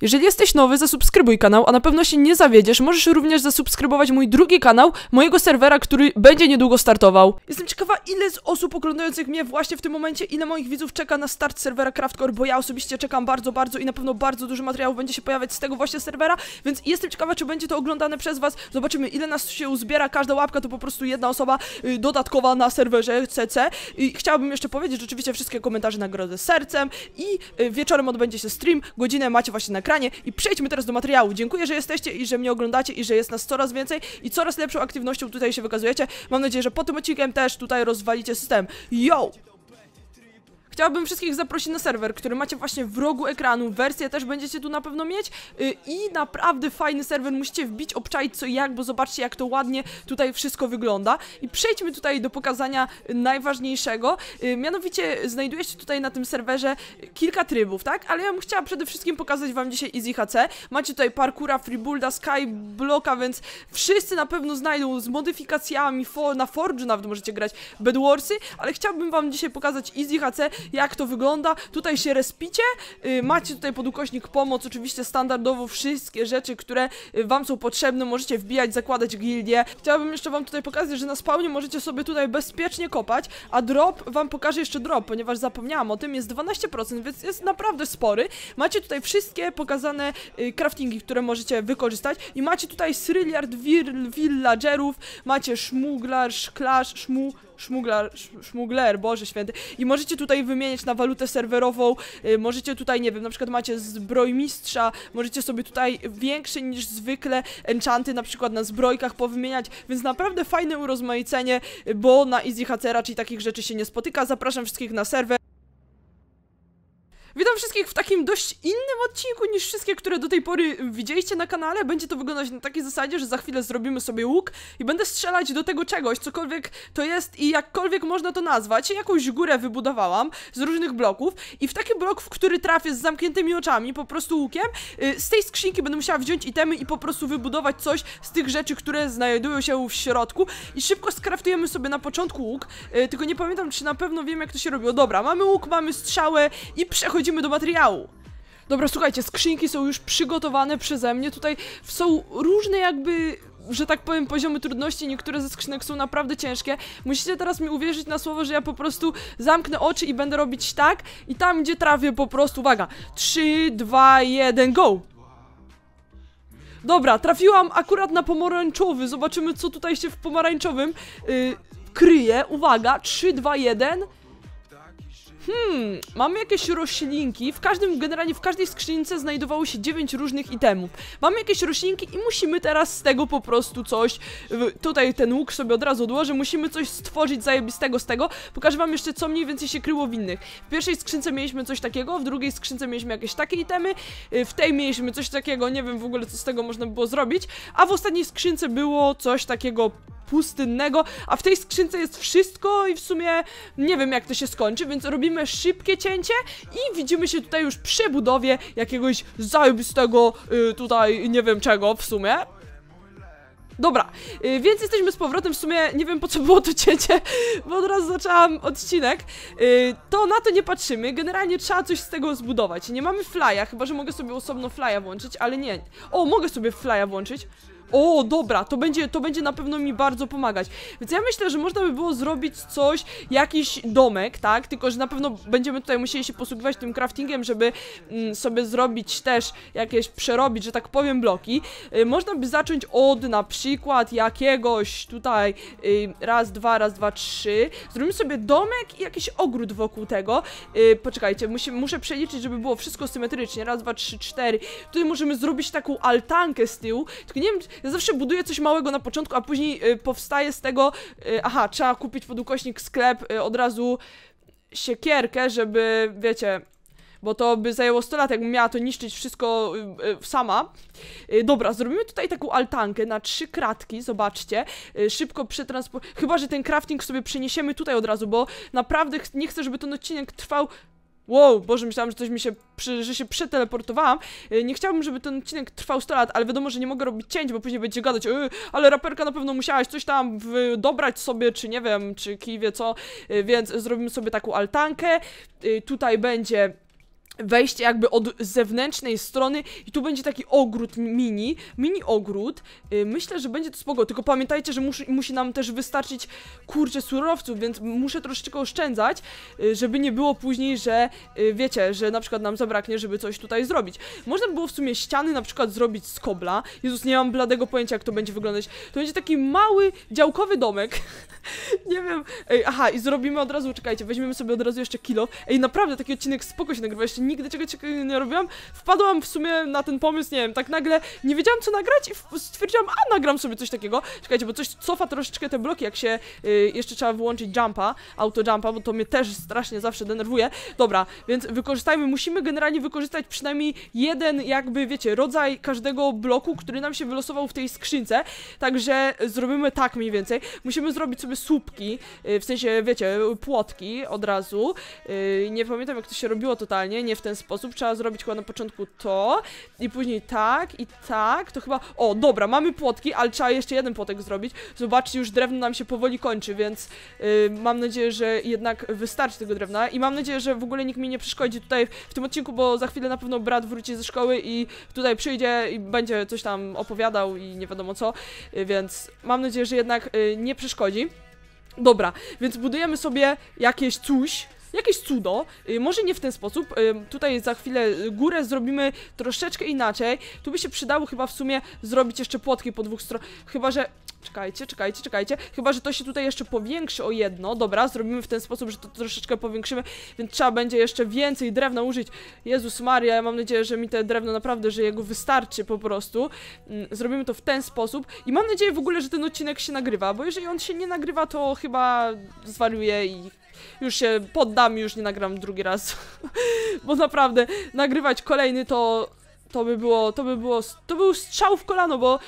Jeżeli jesteś nowy, zasubskrybuj kanał, a na pewno się nie zawiedziesz. Możesz również zasubskrybować mój drugi kanał, mojego serwera, który będzie niedługo startował. Jestem ciekawa, ile z osób oglądających mnie właśnie w tym momencie, ile moich widzów czeka na start serwera Craftcore, bo ja osobiście czekam bardzo, bardzo i na pewno bardzo dużo materiałów będzie się pojawiać z tego właśnie serwera, więc jestem ciekawa, czy będzie to oglądane przez was. Zobaczymy, ile nas się uzbiera. Każda łapka to po prostu jedna osoba y, dodatkowa na serwerze CC. I chciałabym jeszcze powiedzieć, że oczywiście wszystkie komentarze nagrodzę sercem i y, wieczorem odbędzie się stream. Godzinę macie właśnie na ekranie i przejdźmy teraz do materiału. Dziękuję, że jesteście i że mnie oglądacie i że jest nas coraz więcej i coraz lepszą aktywnością tutaj się wykazujecie. Mam nadzieję, że po tym odcinkiem też tutaj rozwalicie system. Yo! Chciałabym wszystkich zaprosić na serwer, który macie właśnie w rogu ekranu. Wersję też będziecie tu na pewno mieć. Yy, I naprawdę fajny serwer. Musicie wbić, obczaić co i jak, bo zobaczcie jak to ładnie tutaj wszystko wygląda. I przejdźmy tutaj do pokazania y, najważniejszego. Yy, mianowicie znajduje się tutaj na tym serwerze kilka trybów, tak? Ale ja bym chciała przede wszystkim pokazać wam dzisiaj Easy HC. Macie tutaj parkura, freebuilda, skyblocka, więc wszyscy na pewno znajdą z modyfikacjami. For, na Forge nawet możecie grać Bedwarsy, ale chciałbym wam dzisiaj pokazać Easy HC jak to wygląda. Tutaj się respicie, yy, macie tutaj pod ukośnik pomoc, oczywiście standardowo wszystkie rzeczy, które y, wam są potrzebne, możecie wbijać, zakładać gildię. Chciałabym jeszcze wam tutaj pokazać, że na spawnie możecie sobie tutaj bezpiecznie kopać, a drop wam pokaże jeszcze drop, ponieważ zapomniałam o tym, jest 12%, więc jest naprawdę spory. Macie tutaj wszystkie pokazane y, craftingi, które możecie wykorzystać i macie tutaj sryliard villagerów, macie szmuglar, szklarz, szmu szmuglar, szmugler, Boże Święty. I możecie tutaj wymieniać na walutę serwerową, y, możecie tutaj, nie wiem, na przykład macie zbrojmistrza, możecie sobie tutaj większe niż zwykle enchanty na przykład na zbrojkach powymieniać, więc naprawdę fajne urozmaicenie, bo na Easy HC raczej takich rzeczy się nie spotyka. Zapraszam wszystkich na serwer. Witam wszystkich w takim dość innym odcinku niż wszystkie, które do tej pory widzieliście na kanale. Będzie to wyglądać na takiej zasadzie, że za chwilę zrobimy sobie łuk i będę strzelać do tego czegoś, cokolwiek to jest i jakkolwiek można to nazwać. Jakąś górę wybudowałam z różnych bloków i w taki blok, w który trafię z zamkniętymi oczami, po prostu łukiem, y, z tej skrzynki będę musiała wziąć itemy i po prostu wybudować coś z tych rzeczy, które znajdują się w środku i szybko skraftujemy sobie na początku łuk, y, tylko nie pamiętam, czy na pewno wiem, jak to się robiło. Dobra, mamy łuk, mamy strzałę i przechodzimy przechodzimy do materiału. Dobra, słuchajcie, skrzynki są już przygotowane przeze mnie. Tutaj są różne jakby że tak powiem, poziomy trudności, niektóre ze skrzynek są naprawdę ciężkie. Musicie teraz mi uwierzyć na słowo, że ja po prostu zamknę oczy i będę robić tak i tam, gdzie trafię po prostu, uwaga, 3, 2, 1, go! Dobra, trafiłam akurat na pomarańczowy, zobaczymy co tutaj się w pomarańczowym yy, kryje, uwaga, 3, 2, 1 Hmm, mamy jakieś roślinki. W każdym, generalnie w każdej skrzynce znajdowało się 9 różnych itemów. Mamy jakieś roślinki i musimy teraz z tego po prostu coś. Tutaj ten łuk sobie od razu odłożę. Musimy coś stworzyć zajebistego z tego. Pokażę wam jeszcze, co mniej więcej się kryło w innych. W pierwszej skrzynce mieliśmy coś takiego, w drugiej skrzynce mieliśmy jakieś takie itemy, y, w tej mieliśmy coś takiego, nie wiem w ogóle, co z tego można było zrobić, a w ostatniej skrzynce było coś takiego pustynnego, a w tej skrzynce jest wszystko i w sumie nie wiem jak to się skończy, więc robimy szybkie cięcie i widzimy się tutaj już przy budowie jakiegoś zajebistego yy, tutaj nie wiem czego w sumie. Dobra, yy, więc jesteśmy z powrotem, w sumie nie wiem po co było to cięcie, bo od razu zaczęłam odcinek. Yy, to na to nie patrzymy, generalnie trzeba coś z tego zbudować. Nie mamy flya, chyba że mogę sobie osobno flya włączyć, ale nie. O, mogę sobie flya włączyć. O, dobra, to będzie, to będzie na pewno mi bardzo pomagać. Więc ja myślę, że można by było zrobić coś, jakiś domek, tak? Tylko, że na pewno będziemy tutaj musieli się posługiwać tym craftingiem, żeby mm, sobie zrobić też jakieś, przerobić, że tak powiem, bloki. Y, można by zacząć od na przykład jakiegoś tutaj y, raz, dwa, raz, dwa, trzy. Zrobimy sobie domek i jakiś ogród wokół tego. Y, poczekajcie, muszę przeliczyć, żeby było wszystko symetrycznie. Raz, dwa, trzy, cztery. Tutaj możemy zrobić taką altankę z tyłu, tylko nie wiem, ja zawsze buduję coś małego na początku, a później y, powstaje z tego, y, aha, trzeba kupić pod ukośnik sklep y, od razu siekierkę, żeby, wiecie, bo to by zajęło 100 lat, jakbym miała to niszczyć wszystko sama. Dobra, zrobimy tutaj taką altankę na trzy kratki, zobaczcie. Szybko przetransport... Chyba, że ten crafting sobie przeniesiemy tutaj od razu, bo naprawdę nie chcę, żeby ten odcinek trwał Wow, Boże, myślałam, że coś mi się, że się przeteleportowałam. Y, nie chciałabym, żeby ten odcinek trwał 100 lat, ale wiadomo, że nie mogę robić cięć, bo później będzie gadać, yy, ale raperka na pewno musiałaś coś tam dobrać sobie, czy nie wiem, czy kij wie co, yy, więc zrobimy sobie taką altankę. Yy, tutaj będzie wejście jakby od zewnętrznej strony i tu będzie taki ogród mini, mini ogród. Yy, myślę, że będzie to spoko, tylko pamiętajcie, że musi, musi nam też wystarczyć kurczę surowców, więc muszę troszeczkę oszczędzać, yy, żeby nie było później, że yy, wiecie, że na przykład nam zabraknie, żeby coś tutaj zrobić. Można by było w sumie ściany na przykład zrobić z kobla. Jezus, nie mam bladego pojęcia, jak to będzie wyglądać. To będzie taki mały, działkowy domek. nie wiem. Ej, aha, i zrobimy od razu, czekajcie, weźmiemy sobie od razu jeszcze kilo. Ej, naprawdę, taki odcinek spoko się nagrywa, jeszcze nigdy czegoś takiego nie robiłam. Wpadłam w sumie na ten pomysł, nie wiem, tak nagle nie wiedziałam co nagrać i stwierdziłam, a nagram sobie coś takiego. Czekajcie, bo coś cofa troszeczkę te bloki, jak się y, jeszcze trzeba wyłączyć jumpa, auto jumpa, bo to mnie też strasznie zawsze denerwuje. Dobra, więc wykorzystajmy, musimy generalnie wykorzystać przynajmniej jeden jakby, wiecie, rodzaj każdego bloku, który nam się wylosował w tej skrzynce. Także zrobimy tak mniej więcej. Musimy zrobić sobie słupki, y, w sensie, wiecie, płotki od razu. Y, nie pamiętam jak to się robiło totalnie, nie w ten sposób. Trzeba zrobić chyba na początku to i później tak i tak. To chyba... O, dobra, mamy płotki, ale trzeba jeszcze jeden płotek zrobić. Zobaczcie, już drewno nam się powoli kończy, więc yy, mam nadzieję, że jednak wystarczy tego drewna i mam nadzieję, że w ogóle nikt mi nie przeszkodzi tutaj w tym odcinku, bo za chwilę na pewno brat wróci ze szkoły i tutaj przyjdzie i będzie coś tam opowiadał i nie wiadomo co, yy, więc mam nadzieję, że jednak yy, nie przeszkodzi. Dobra, więc budujemy sobie jakieś coś, jakieś cudo, y, może nie w ten sposób, y, tutaj za chwilę górę zrobimy troszeczkę inaczej, tu by się przydało chyba w sumie zrobić jeszcze płotki po dwóch stronach, chyba że Czekajcie, czekajcie, czekajcie. Chyba, że to się tutaj jeszcze powiększy o jedno. Dobra, zrobimy w ten sposób, że to troszeczkę powiększymy, więc trzeba będzie jeszcze więcej drewna użyć. Jezus Maria, ja mam nadzieję, że mi te drewno naprawdę, że jego wystarczy po prostu. Mm, zrobimy to w ten sposób i mam nadzieję w ogóle, że ten odcinek się nagrywa, bo jeżeli on się nie nagrywa, to chyba zwariuję i już się poddam już nie nagram drugi raz. Bo naprawdę, nagrywać kolejny to... To by było, to by było, to był strzał w kolano, bo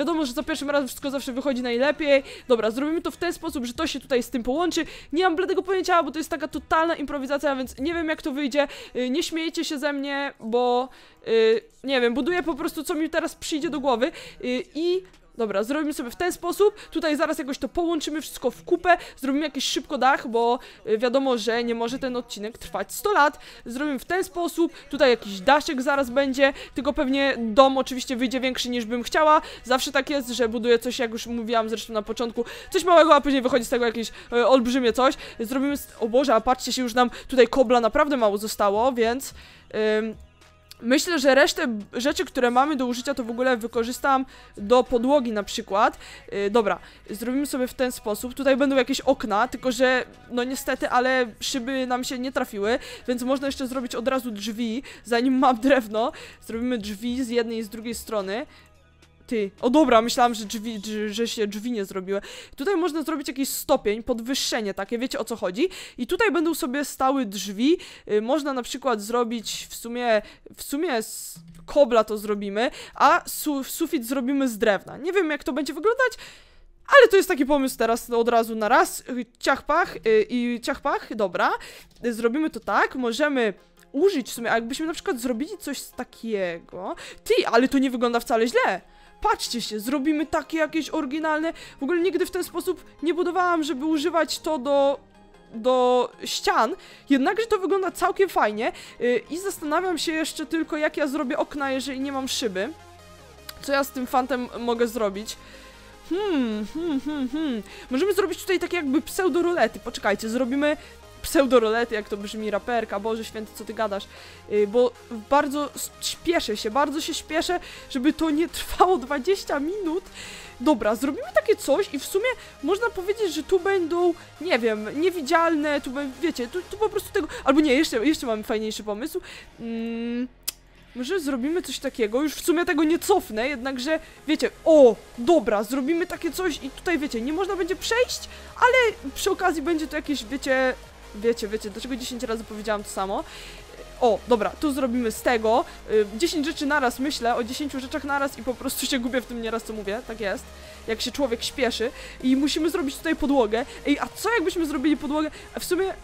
Wiadomo, że za pierwszym razem wszystko zawsze wychodzi najlepiej. Dobra, zrobimy to w ten sposób, że to się tutaj z tym połączy. Nie mam bladego pojęcia, bo to jest taka totalna improwizacja, więc nie wiem jak to wyjdzie. Y, nie śmiejcie się ze mnie, bo... Yy, nie wiem, buduję po prostu co mi teraz przyjdzie do głowy yy, i Dobra, zrobimy sobie w ten sposób. Tutaj zaraz jakoś to połączymy wszystko w kupę. Zrobimy jakiś szybko dach, bo y, wiadomo, że nie może ten odcinek trwać 100 lat. Zrobimy w ten sposób. Tutaj jakiś daszek zaraz będzie, tylko pewnie dom oczywiście wyjdzie większy niż bym chciała. Zawsze tak jest, że buduję coś, jak już mówiłam zresztą na początku, coś małego, a później wychodzi z tego jakieś y, olbrzymie coś. Zrobimy... O Boże, a patrzcie się, już nam tutaj kobla naprawdę mało zostało, więc... Myślę, że resztę rzeczy, które mamy do użycia, to w ogóle wykorzystam do podłogi na przykład. Yy, dobra, zrobimy sobie w ten sposób. Tutaj będą jakieś okna, tylko że, no niestety, ale szyby nam się nie trafiły, więc można jeszcze zrobić od razu drzwi, zanim mam drewno. Zrobimy drzwi z jednej i z drugiej strony. Ty, o dobra, myślałam, że drzwi, że się drzwi nie zrobiły. Tutaj można zrobić jakiś stopień, podwyższenie takie, wiecie o co chodzi. I tutaj będą sobie stały drzwi. Y, można na przykład zrobić w sumie, w sumie z kobla to zrobimy, a su sufit zrobimy z drewna. Nie wiem jak to będzie wyglądać, ale to jest taki pomysł teraz od razu na raz. Y, ciachpach y, i ciachpach, dobra. Zrobimy to tak, możemy użyć w sumie, a jakbyśmy na przykład zrobili coś takiego... Ty, ale to nie wygląda wcale źle. Patrzcie się, zrobimy takie jakieś oryginalne. W ogóle nigdy w ten sposób nie budowałam, żeby używać to do do ścian, jednakże to wygląda całkiem fajnie yy, i zastanawiam się jeszcze tylko jak ja zrobię okna, jeżeli nie mam szyby. Co ja z tym fantem mogę zrobić? Hmm, hmm, hmm, hmm. Możemy zrobić tutaj takie jakby pseudo-rolety. Poczekajcie, zrobimy pseudorolety, jak to brzmi raperka, Boże święty, co ty gadasz, yy, bo bardzo śpieszę się, bardzo się śpieszę, żeby to nie trwało 20 minut. Dobra, zrobimy takie coś i w sumie można powiedzieć, że tu będą, nie wiem, niewidzialne, tu będą, wiecie, tu, tu po prostu tego, albo nie, jeszcze, jeszcze mamy fajniejszy pomysł. Mm, może zrobimy coś takiego, już w sumie tego nie cofnę, jednakże, wiecie, o, dobra, zrobimy takie coś i tutaj, wiecie, nie można będzie przejść, ale przy okazji będzie to jakieś, wiecie, Wiecie, wiecie, dlaczego 10 razy powiedziałam to samo? O, dobra, tu zrobimy z tego. 10 y, rzeczy naraz myślę, o 10 rzeczach naraz i po prostu się gubię w tym nieraz, co mówię, tak jest. Jak się człowiek śpieszy i musimy zrobić tutaj podłogę. Ej, a co jakbyśmy zrobili podłogę? W sumie...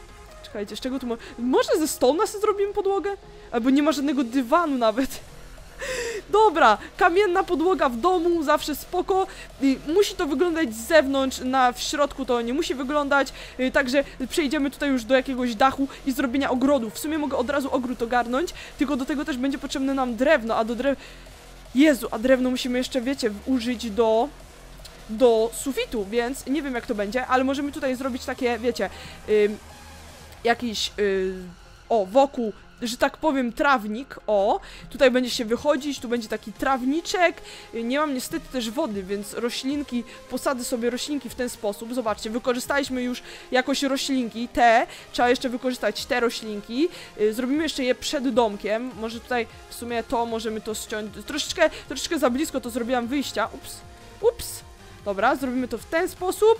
Czekajcie, z czego tu mo Może ze stołna sobie zrobimy podłogę? Albo nie ma żadnego dywanu nawet. Dobra, kamienna podłoga w domu, zawsze spoko. Y, Musi to wyglądać z zewnątrz, na w środku to nie musi wyglądać. Y, Także przejdziemy tutaj już do jakiegoś dachu i zrobienia ogrodu. W sumie mogę od razu ogród ogarnąć, tylko do tego też będzie potrzebne nam drewno, a do drew... Jezu, a drewno musimy jeszcze, wiecie, użyć do do sufitu, więc nie wiem jak to będzie, ale możemy tutaj zrobić takie, wiecie, ym, jakiś, y, o, wokół, że tak powiem, trawnik, o, tutaj będzie się wychodzić, tu będzie taki trawniczek, nie mam niestety też wody, więc roślinki, posadzę sobie roślinki w ten sposób, zobaczcie, wykorzystaliśmy już jakoś roślinki, te, trzeba jeszcze wykorzystać te roślinki, y, zrobimy jeszcze je przed domkiem, może tutaj w sumie to możemy to ściąć, troszeczkę, troszeczkę za blisko to zrobiłam wyjścia, ups, ups, Dobra, zrobimy to w ten sposób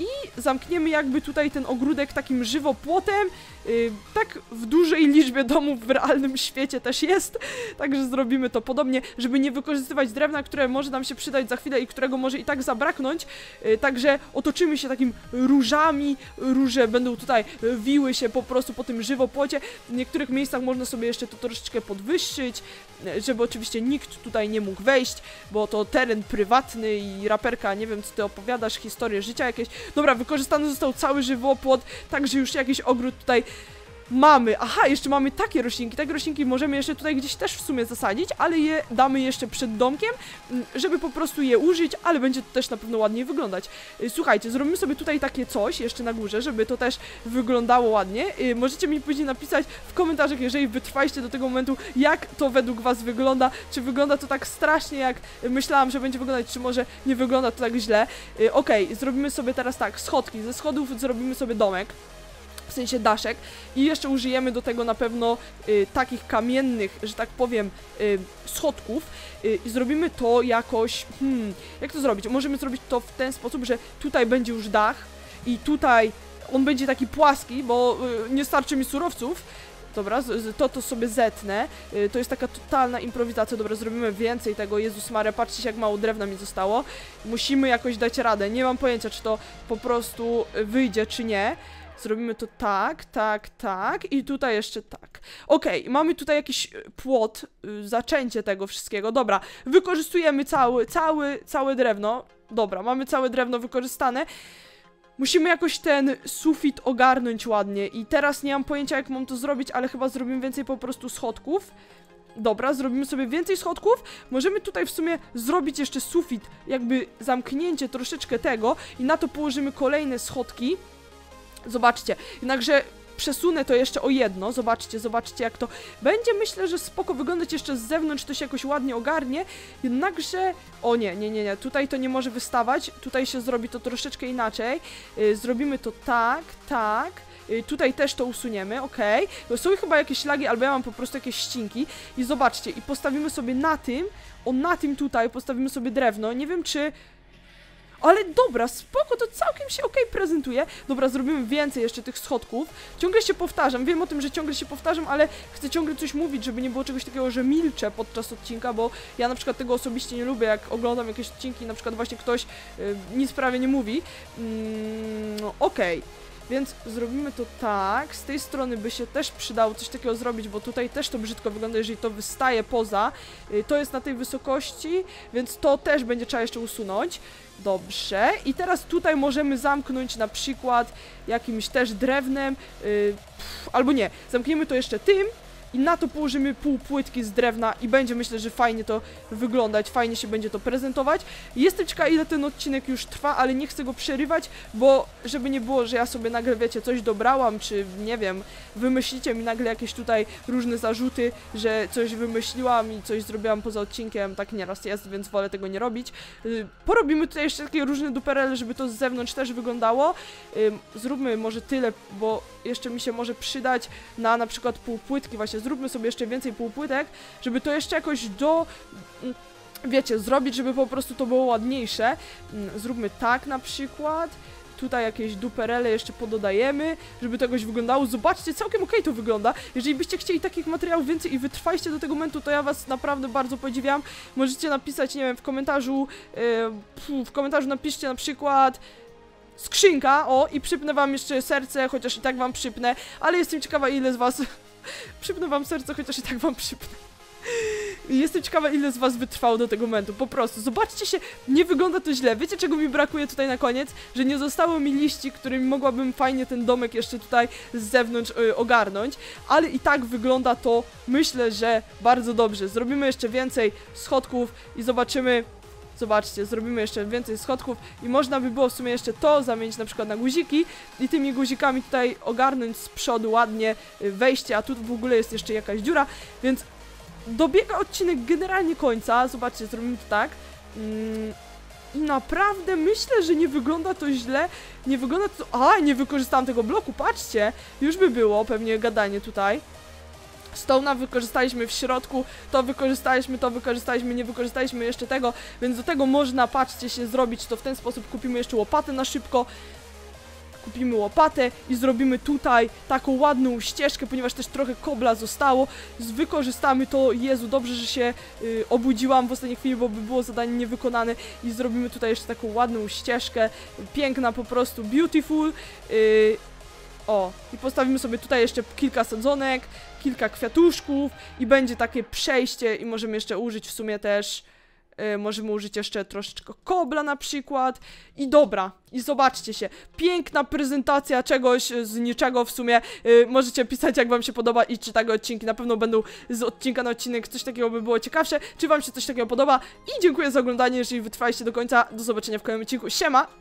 i zamkniemy jakby tutaj ten ogródek takim żywopłotem. Yy, tak w dużej liczbie domów w realnym świecie też jest, także zrobimy to podobnie, żeby nie wykorzystywać drewna, które może nam się przydać za chwilę i którego może i tak zabraknąć. Yy, także otoczymy się takim różami, róże będą tutaj wiły się po prostu po tym żywopłocie. W niektórych miejscach można sobie jeszcze to troszeczkę podwyższyć, żeby oczywiście nikt tutaj nie mógł wejść, bo to teren prywatny i raperka, nie wiem co ty opowiadasz, historię życia jakieś. Dobra, wykorzystany został cały żywopłot, także już jakiś ogród tutaj mamy. Aha, jeszcze mamy takie roślinki. Takie roślinki możemy jeszcze tutaj gdzieś też w sumie zasadzić, ale je damy jeszcze przed domkiem, mm, żeby po prostu je użyć, ale będzie to też na pewno ładniej wyglądać. Y, Słuchajcie, zrobimy sobie tutaj takie coś jeszcze na górze, żeby to też wyglądało ładnie. Y, Możecie mi później napisać w komentarzach, jeżeli wytrwaliście do tego momentu, jak to według was wygląda. Czy wygląda to tak strasznie, jak myślałam, że będzie wyglądać, czy może nie wygląda to tak źle. Y, Okej, zrobimy sobie teraz tak, schodki. Ze schodów zrobimy sobie domek w sensie daszek i jeszcze użyjemy do tego na pewno y, takich kamiennych, że tak powiem, y, schodków y, i zrobimy to jakoś, hmm, jak to zrobić? Możemy zrobić to w ten sposób, że tutaj będzie już dach i tutaj on będzie taki płaski, bo y, nie starczy mi surowców, Dobra, to to sobie zetnę. Y, to jest taka totalna improwizacja. Dobra, zrobimy więcej tego. Jezus Maria, patrzcie jak mało drewna mi zostało. Musimy jakoś dać radę. Nie mam pojęcia, czy to po prostu wyjdzie, czy nie. Zrobimy to tak, tak, tak i tutaj jeszcze tak. Okej, mamy tutaj jakiś y, płot, y, zaczęcie tego wszystkiego. Dobra, wykorzystujemy cały, cały, całe drewno. Dobra, mamy całe drewno wykorzystane. Musimy jakoś ten sufit ogarnąć ładnie i teraz nie mam pojęcia jak mam to zrobić, ale chyba zrobimy więcej po prostu schodków. Dobra, zrobimy sobie więcej schodków. Możemy tutaj w sumie zrobić jeszcze sufit, jakby zamknięcie troszeczkę tego i na to położymy kolejne schodki. Zobaczcie, jednakże przesunę to jeszcze o jedno, zobaczcie, zobaczcie jak to będzie, myślę, że spoko wyglądać jeszcze z zewnątrz, to się jakoś ładnie ogarnie, jednakże, o nie, nie, nie, nie, tutaj to nie może wystawać, tutaj się zrobi to troszeczkę inaczej, yy, zrobimy to tak, tak, yy, tutaj też to usuniemy, ok, są chyba jakieś lagi, albo ja mam po prostu jakieś ścinki. I zobaczcie, i postawimy sobie na tym, o na tym tutaj postawimy sobie drewno, nie wiem czy ale dobra, spoko, to całkiem się okej prezentuje. Dobra, zrobimy więcej jeszcze tych schodków. Ciągle się powtarzam, wiem o tym, że ciągle się powtarzam, ale chcę ciągle coś mówić, żeby nie było czegoś takiego, że milczę podczas odcinka, bo ja na przykład tego osobiście nie lubię, jak oglądam jakieś odcinki, na przykład właśnie ktoś y, nic prawie nie mówi. Mm, okej. Więc zrobimy to tak, z tej strony by się też przydało coś takiego zrobić, bo tutaj też to brzydko wygląda, jeżeli to wystaje poza. Y, To jest na tej wysokości, więc to też będzie trzeba jeszcze usunąć. Dobrze, i teraz tutaj możemy zamknąć na przykład jakimś też drewnem, yy, pff, albo nie, zamkniemy to jeszcze tym i na to położymy pół płytki z drewna i będzie myślę, że fajnie to wyglądać, fajnie się będzie to prezentować. Jestem ciekawa ile ten odcinek już trwa, ale nie chcę go przerywać, bo żeby nie było, że ja sobie nagle, wiecie, coś dobrałam, czy nie wiem, wymyślicie mi nagle jakieś tutaj różne zarzuty, że coś wymyśliłam i coś zrobiłam poza odcinkiem, tak nieraz jest, więc wolę tego nie robić. Y, Porobimy tutaj jeszcze takie różne duperele, żeby to z zewnątrz też wyglądało. Zróbmy może tyle, bo jeszcze mi się może przydać na na przykład półpłytki, właśnie zróbmy sobie jeszcze więcej półpłytek, żeby to jeszcze jakoś do... mm, Wiecie, zrobić, żeby po prostu to było ładniejsze. Mm, Zróbmy tak na przykład. Tutaj jakieś duperele jeszcze pododajemy, żeby to jakoś wyglądało. Zobaczcie, całkiem okej to wygląda. Jeżeli byście chcieli takich materiałów więcej i wytrwaliście do tego momentu, to ja was naprawdę bardzo podziwiam. Możecie napisać, nie wiem, w komentarzu, yy, w komentarzu napiszcie na przykład skrzynka, o, i przypnę wam jeszcze serce, chociaż i tak wam przypnę, ale jestem ciekawa ile z was przypnę wam serce, chociaż i tak wam przypnę. Jestem ciekawa, ile z was wytrwało do tego momentu. Po prostu, zobaczcie się, nie wygląda to źle. Wiecie, czego mi brakuje tutaj na koniec? Że nie zostało mi liści, którymi mogłabym fajnie ten domek jeszcze tutaj z zewnątrz y, ogarnąć. Ale i tak wygląda to, myślę, że bardzo dobrze. Zrobimy jeszcze więcej schodków i zobaczymy, Zobaczcie, zrobimy jeszcze więcej schodków i można by było w sumie jeszcze to zamienić na przykład na guziki i tymi guzikami tutaj ogarnąć z przodu ładnie y, wejście, a tu w ogóle jest jeszcze jakaś dziura, więc dobiega odcinek generalnie końca. Zobaczcie, zrobimy to tak. Mm, naprawdę myślę, że nie wygląda to źle. Nie wygląda to... A, nie wykorzystałam tego bloku, patrzcie. Już by było pewnie gadanie tutaj. Stone'a wykorzystaliśmy w środku, to wykorzystaliśmy, to wykorzystaliśmy, nie wykorzystaliśmy jeszcze tego, więc do tego można, patrzcie się, zrobić to w ten sposób. Kupimy jeszcze łopatę na szybko, kupimy łopatę i zrobimy tutaj taką ładną ścieżkę, ponieważ też trochę kobla zostało. Wykorzystamy to, Jezu, dobrze, że się y, obudziłam w ostatniej chwili, bo by było zadanie niewykonane i zrobimy tutaj jeszcze taką ładną ścieżkę, piękna po prostu, beautiful. Y, o, i postawimy sobie tutaj jeszcze kilka sadzonek, kilka kwiatuszków i będzie takie przejście i możemy jeszcze użyć w sumie też y, możemy użyć jeszcze troszeczkę kobla na przykład. I dobra, i zobaczcie się, piękna prezentacja czegoś z niczego w sumie, y, możecie pisać jak wam się podoba i czy takie odcinki na pewno będą z odcinka na odcinek, coś takiego by było ciekawsze, czy wam się coś takiego podoba? I dziękuję za oglądanie, jeżeli wytrwaliście do końca, do zobaczenia w kolejnym odcinku, siema!